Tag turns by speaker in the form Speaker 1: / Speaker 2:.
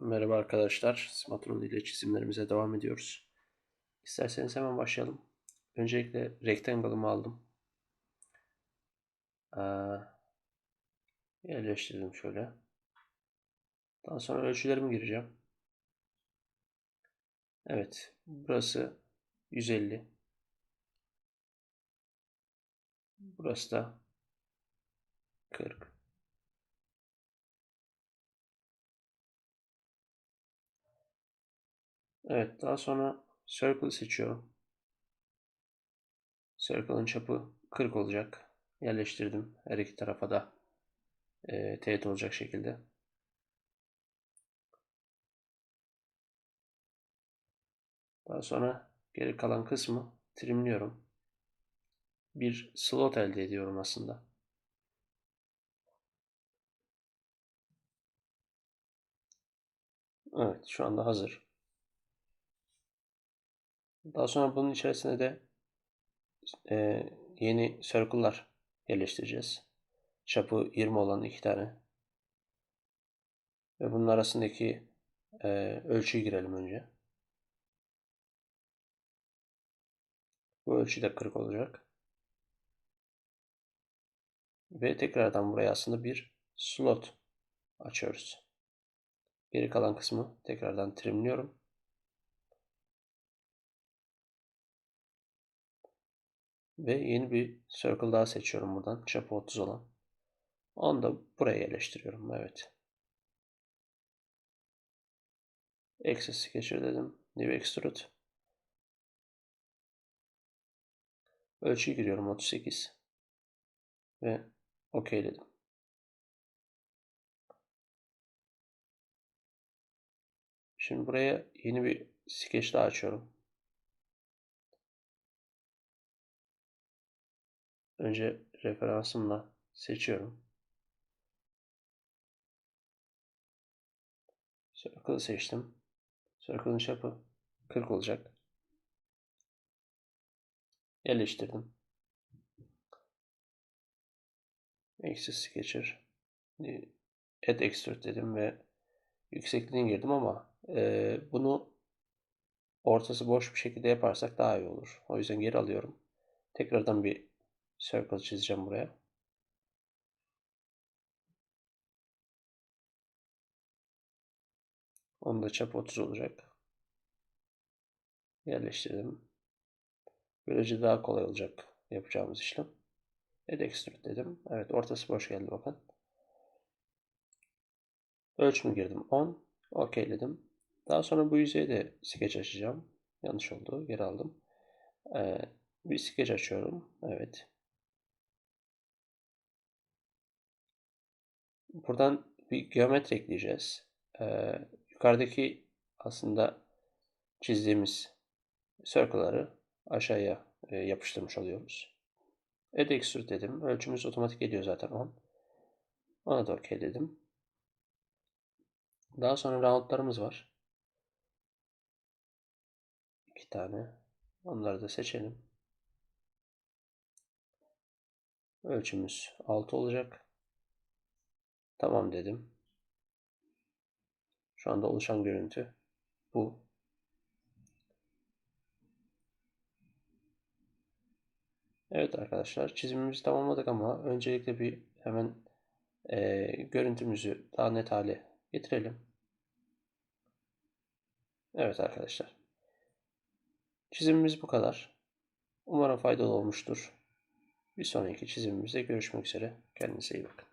Speaker 1: Merhaba arkadaşlar. Smatron ile çizimlerimize devam ediyoruz. İsterseniz hemen başlayalım. Öncelikle rectangle'ımı aldım. Aa, yerleştirdim şöyle. Daha sonra ölçülerimi gireceğim. Evet. Burası 150. Burası da 40. Evet, daha sonra circle seçiyorum. Circle'ın çapı 40 olacak. Yerleştirdim. Her iki tarafa da e, teğet olacak şekilde. Daha sonra geri kalan kısmı trimliyorum. Bir slot elde ediyorum aslında. Evet, şu anda hazır. Daha sonra bunun içerisine de e, yeni circle'lar yerleştireceğiz. Çapı 20 olan iki tane. Ve bunun arasındaki e, ölçüyü girelim önce. Bu ölçü de 40 olacak. Ve tekrardan buraya aslında bir slot açıyoruz. Geri kalan kısmı tekrardan trimliyorum. Ve yeni bir circle daha seçiyorum buradan. Çapı 30 olan. Onu da buraya yerleştiriyorum. Evet. Access'i geçir dedim. New Extrude. Ölçüyü giriyorum 38. Ve OK dedim. Şimdi buraya yeni bir sketch daha açıyorum. Önce referansımla seçiyorum. Circle'ı seçtim. Circle'ın çapı 40 olacak. Yerleştirdim. Axis Sketcher. Add Extrude dedim ve yüksekliğini girdim ama e, bunu ortası boş bir şekilde yaparsak daha iyi olur. O yüzden geri alıyorum. Tekrardan bir circle çizeceğim buraya. Onun da çap 30 olacak. Yerleştirdim. Böylece daha kolay olacak yapacağımız işlem. Add extrude dedim. Evet ortası boş geldi bakın. Ölçümü girdim 10. OK'ledim. Daha sonra bu yüzeye de sketch açacağım. Yanlış oldu. Geri aldım. Ee, bir sketch açıyorum. Evet. Buradan bir geometri ekleyeceğiz. Ee, yukarıdaki aslında çizdiğimiz circle'ları aşağıya e, yapıştırmış oluyoruz. Add extrude dedim. Ölçümüz otomatik ediyor zaten 10. Ona da OK dedim. Daha sonra roundlarımız var. İki tane. Onları da seçelim. Ölçümüz 6 olacak. Tamam dedim. Şu anda oluşan görüntü bu. Evet arkadaşlar çizimimizi tamamladık ama öncelikle bir hemen e, görüntümüzü daha net hale getirelim. Evet arkadaşlar. Çizimimiz bu kadar. Umarım faydalı olmuştur. Bir sonraki çizimimizde görüşmek üzere. Kendinize iyi bakın.